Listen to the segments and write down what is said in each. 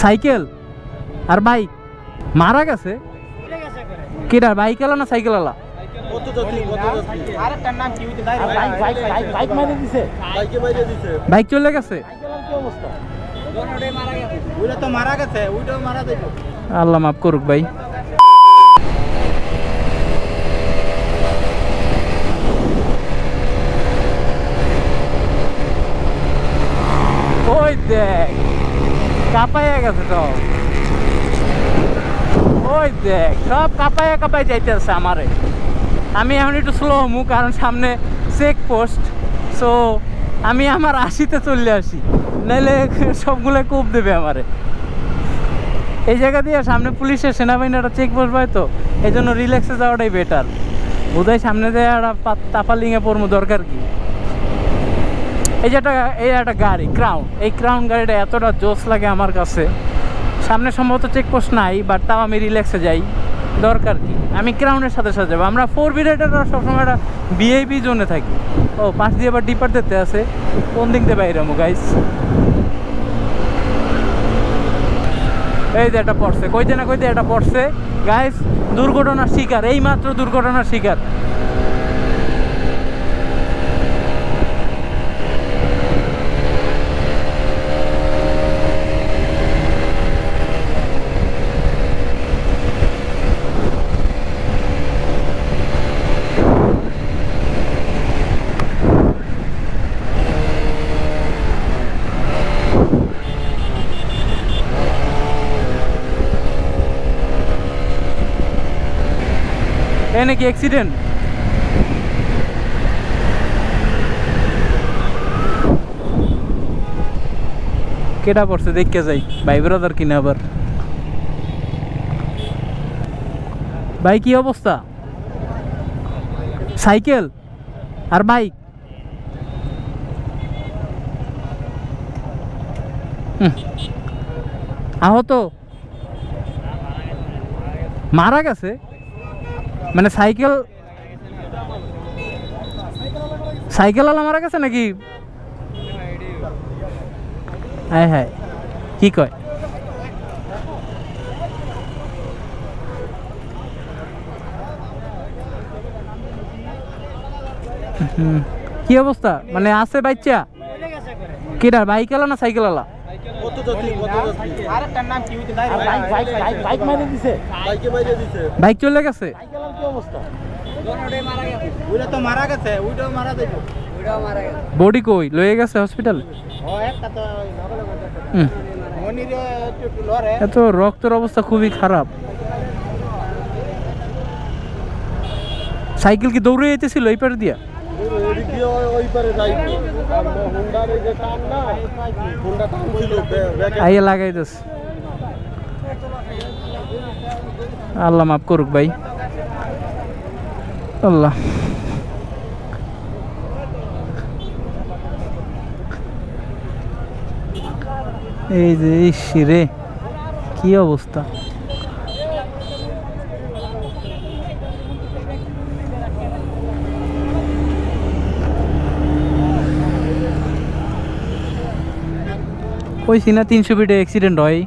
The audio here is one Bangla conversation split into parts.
সাইকেল? আর বাইক? মারা গেছে? কেটা বাইক আলা না সাইকেল আলা বাইক চলে গেছে? আল্লাহ মাফ করুক ভাই। ওই দেখ। কাপাইয়া গেছে সব ওই দেখ, সব কাপাইয়া কাপাই যাইতেছে আমারে। আমি এখন একটু স্লো হমু, কারণ সামনে চেক পোস্ট সো আমি আমার আশিতে চলে আসি। নাইলে সবগুলো কূপ দেবে আমারে। এই জায়গা দিয়ে সামনে পুলিশের সেনাবাহিনী একটা চেক পোস্ট পায় তো এই জন্য রিল্যাক্সে যাওয়াটাই বেটার বোধহয় সামনে দিয়ে একটা তাপালিংয়ে পড়ব দরকার কি? এই যে একটা, এই একটা গাড়ি ক্রাউন এই ক্রাউন গাড়িটা এতটা জোস লাগে আমার কাছে। সামনে সম্ভবত চেকপোস্ট নাই বাট তাও আমি রিল্যাক্সে যাই। দরকার কি? আমি ক্রাউনের সাথে সাথে যাব। আমরা ফোর বিরাইটাররা সবসময় একটা বিআইপি জোনে থাকি। ও, পাশ দিয়ে আবার ডিপার দিতে আছে। কোন দিক দিয়ে বাইরে গাইস এই যে একটা পড়ছে কইতে না কইতে একটা পড়ছে গাইস দুর্ঘটনার শিকার। এই মাত্র দুর্ঘটনার শিকার। এই নাকি অ্যাক্সিডেন্ট কেটা পড়ছে? দেখতে যাই। ভাই ব্রাদার কিনা আবার। ভাই, কি অবস্থা? সাইকেল? আর বাইক। আহত? মারা গেছে? মানে সাইকেল সাইকেল আলা মারা গেছে নাকি? হ্যাঁ হ্যাঁ কি কয়? কি অবস্থা? মানে আছে বাচ্চা? কিরা বাইক আলা না সাইকেল আলা আরেকটার নাম কি হইতে বাইক বাইক বাইক বাইক মাইরে দিছে। বাইক চলে গেছে? সাইকেলের কি অবস্থা? ওইটা তো মারা গেছে ওইটাও মারা যাইব। ওইটাও মারা গেছে। বডি কই? লয়ে গেছে হসপিটাল? ও একটা তো মনিরে একটু লরে এত রক্তের অবস্থা খুবই খারাপ। সাইকেল কি দৌড়ে যেতেছিল এই পারে দিয়া? লাগাই দিস। আল্লাহ মাফ করুক ভাই। আল্লাহ। এই যে ইস রে কি অবস্থা? কইছি না, তিনশো ফিটে অ্যাক্সিডেন্ট হয়।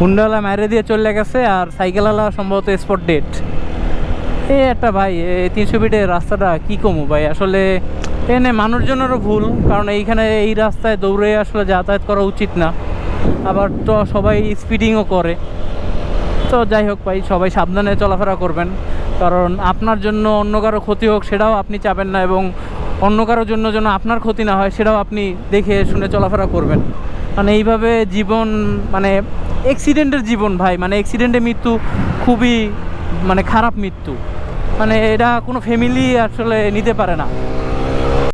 হুন্ডাওয়ালা মাইরে দিয়ে চলে গেছে আর সাইকেলওয়ালা সম্ভবত স্পট ডেট এই একটা ভাই এই তিনশো ফিটের রাস্তাটা কি কমু ভাই? আসলে এনে মানুষজনেরও ভুল, কারণ এইখানে এই রাস্তায় দৌড়ে আসলে যাতায়াত করা উচিত না। আবার তো সবাই স্পিডিংও করে। তো যাই হোক ভাই, সবাই সাবধানে চলাফেরা করবেন। কারণ আপনার জন্য অন্য কারও ক্ষতি হোক, সেটাও আপনি চাবেন না এবং অন্য কারোর জন্য যেন আপনার ক্ষতি না হয়, সেটাও আপনি দেখে শুনে চলাফেরা করবেন। মানে এইভাবে জীবন মানে অ্যাক্সিডেন্টের জীবন ভাই মানে অ্যাক্সিডেন্টে মৃত্যু খুবই মানে খারাপ মৃত্যু। মানে এটা কোনো ফ্যামিলি আসলে নিতে পারে না।